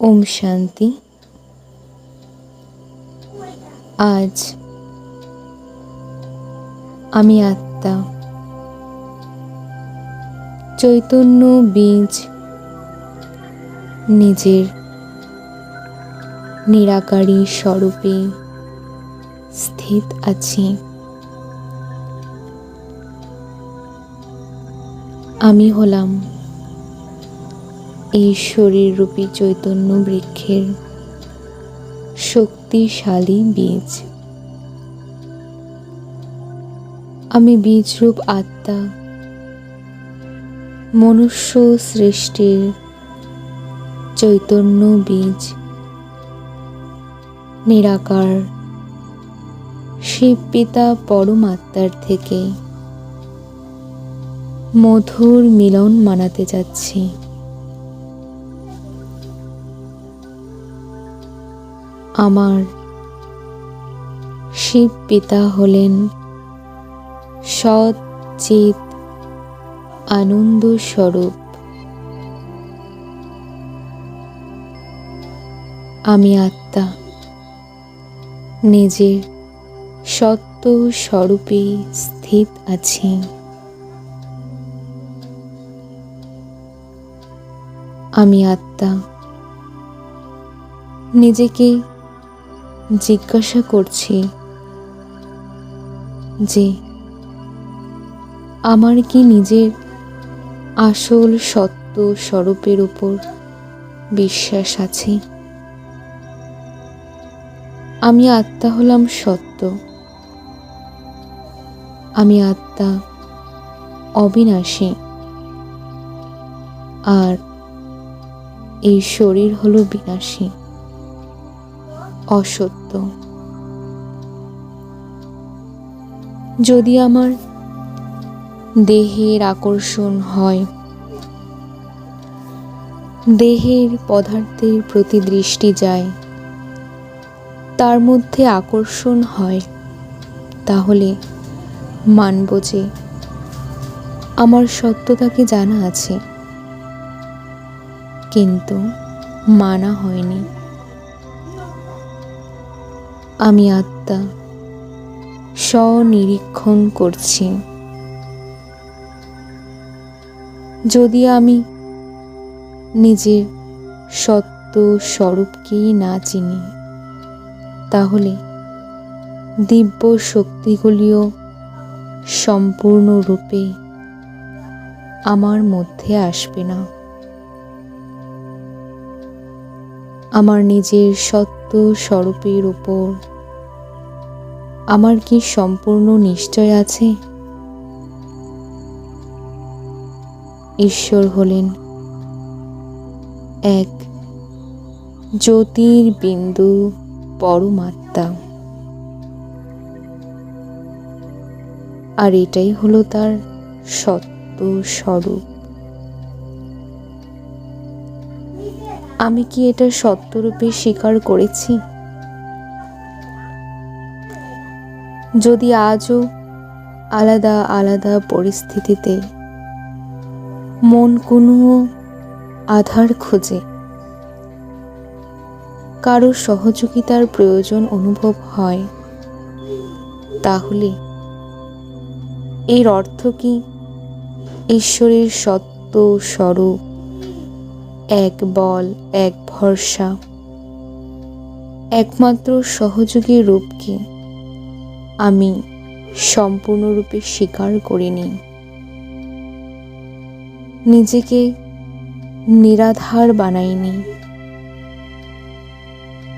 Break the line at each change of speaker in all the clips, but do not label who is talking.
ওম শান্তি। আজ আমি আত্মা। চৈতন্য বীজ নিজের নিরাকারী স্বরূপে স্থিত আছি। আমি হলাম এই শরীররূপী চৈতন্য বৃক্ষের শক্তিশালী বীজ। আমি বীজরূপ আত্মা, মনুষ্য সৃষ্টির চৈতন্য বীজ, নিরাকার শিব পিতা পরমাত্মার থেকে মধুর মিলন মানাতে যাচ্ছি। আমার শিব পিতা হলেন সৎ চিত আনন্দ স্বরূপ। আমি আত্মা, নিজের সত্য স্বরূপে স্থিত আছি। আমি আত্মা, নিজেকে জিজ্ঞাসা করছি, যে, আমার কি নিজের আসল সত্য স্বরূপের উপর বিশ্বাস আছে? আমি আত্মা হলাম সত্য। আমি আত্মা অবিনাশী। আর এই শরীর হলো বিনাশী। অসত্য। যদি আমার দেহের আকর্ষণ হয়, দেহের পদার্থের প্রতি দৃষ্টি যায়, তার মধ্যে আকর্ষণ হয়, তাহলে মানব যে আমার সত্যতাকে জানা আছে, কিন্তু মানা হয়নি। আমি আত্মা। স্বনিরীক্ষণ করছি। যদি আমি নিজের সত্য স্বরূপকেই না চিনি, তাহলে দিব্য শক্তিগুলিও সম্পূর্ণরূপে আমার মধ্যে আসবে না। আমার নিজের সত্য স্বরূপের উপর আমার কি সম্পূর্ণ নিশ্চয় আছে? ঈশ্বর হলেন এক জ্যোতির্বিন্দু পরমাত্মা। আর এটাই হলো তার সত্য স্বরূপ আমি কি এটা সত্যরূপে স্বীকার করেছি? যদি আজও আলাদা আলাদা পরিস্থিতিতে মন কোনো আধার খোঁজে, কারও সহযোগিতার প্রয়োজন অনুভব হয়, তাহলে এর অর্থ কি? ঈশ্বরের সত্য স্বরূপ, এক বল, এক ভরসা, একমাত্র সহযোগী রূপকে আমি সম্পূর্ণরূপে স্বীকার করিনি। নিজেকে নিরাধার বানাইনি।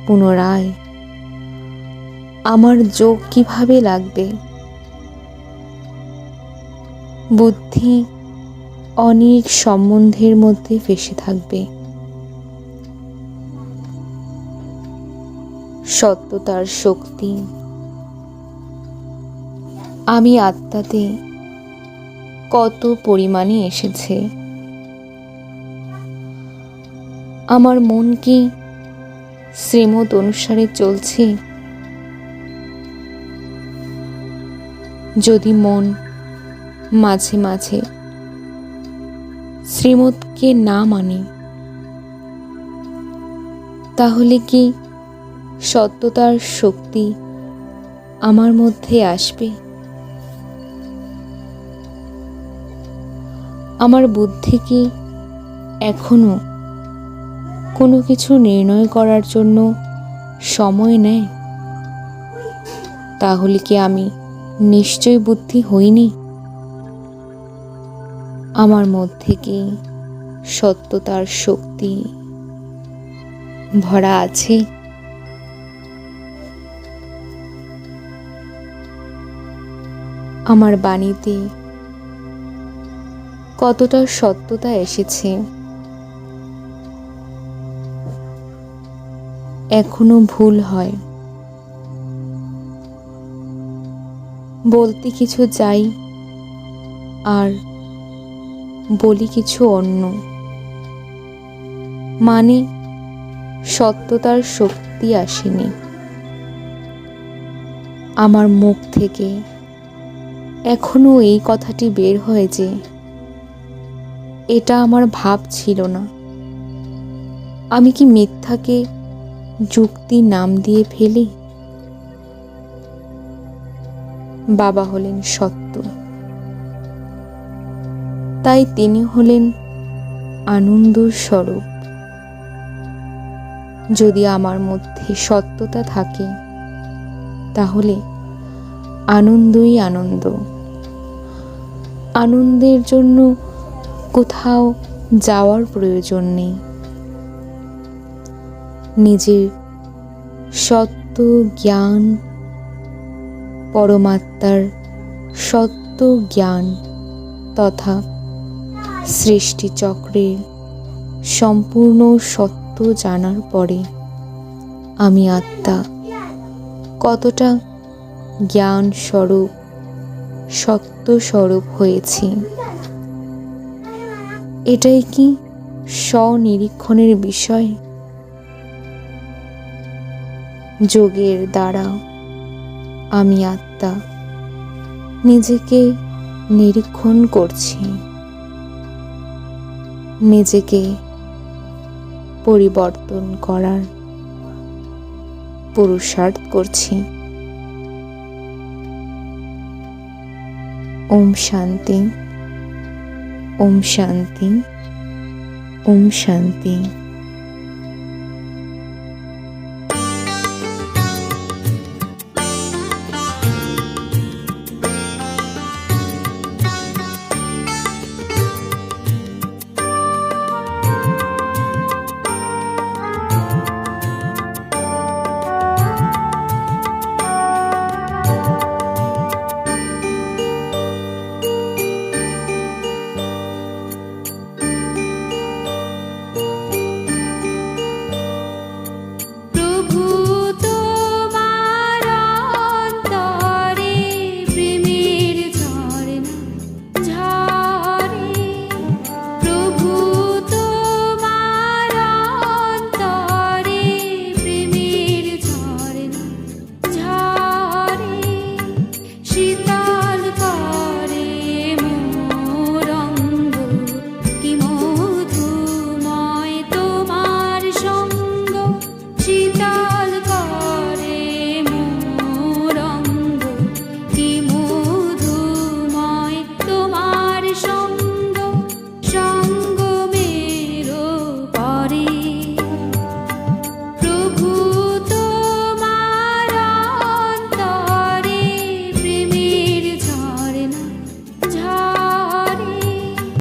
পুনরায় আমার যোগ কীভাবে লাগবে? বুদ্ধি অনেক সম্বন্ধের মধ্যে ফেসে থাকবে। সত্যতার শক্তি আমি আত্মাতে কত পরিমাণে এসেছে। আমার মন কি শ্রীমত অনুসারে চলছে? যদি মন মাঝে মাঝে শ্রীমতকে না মানে তাহলে কি সত্যতার শক্তি আমার মধ্যে আসবে? আমার বুদ্ধি কি এখনও কোনো কিছু নির্ণয় করার জন্য সময় নেয়? তাহলে কি আমি নিশ্চয় বুদ্ধি হইনি? আমার মধ্যে কি সত্যতার শক্তি ভরা আছে? আমার বাণীতে কতটা সত্যতা এসেছে। এখনও ভুল হয়। বলতে কিছু চাই, আর বলি কিছু অন্য। মানে সত্যতার শক্তি আসেনি। আমার মুখ থেকে এখনও এই কথাটি বের হয় যে এটা আমার ভাব ছিল না। আমি কি মিথ্যাকে যুক্তি নাম দিয়ে ফেলি? বাবা হলেন সত্য। তাই তিনি হলেন আনন্দ স্বরূপ। যদি আমার মধ্যে সত্যতা থাকে, তাহলে আনন্দই আনন্দ। আনন্দের জন্য কোথাও যাওয়ার প্রয়োজন নেই। নিজের সত্য জ্ঞান, পরমাত্মার সত্য জ্ঞান তথা সৃষ্টিচক্রের সম্পূর্ণ সত্য জানার পরে আমি আত্মা। কতটা জ্ঞান স্বরূপ সত্য স্বরূপ হয়েছি। এটাই কি স্বনিরীক্ষণের বিষয়? যোগের দ্বারা আমি আত্মা নিজেকে নিরীক্ষণ করছি। নিজেকে পরিবর্তন করার পুরুষার্থ করছি। ওম শান্তি। ওম শান্তি ওম শান্তি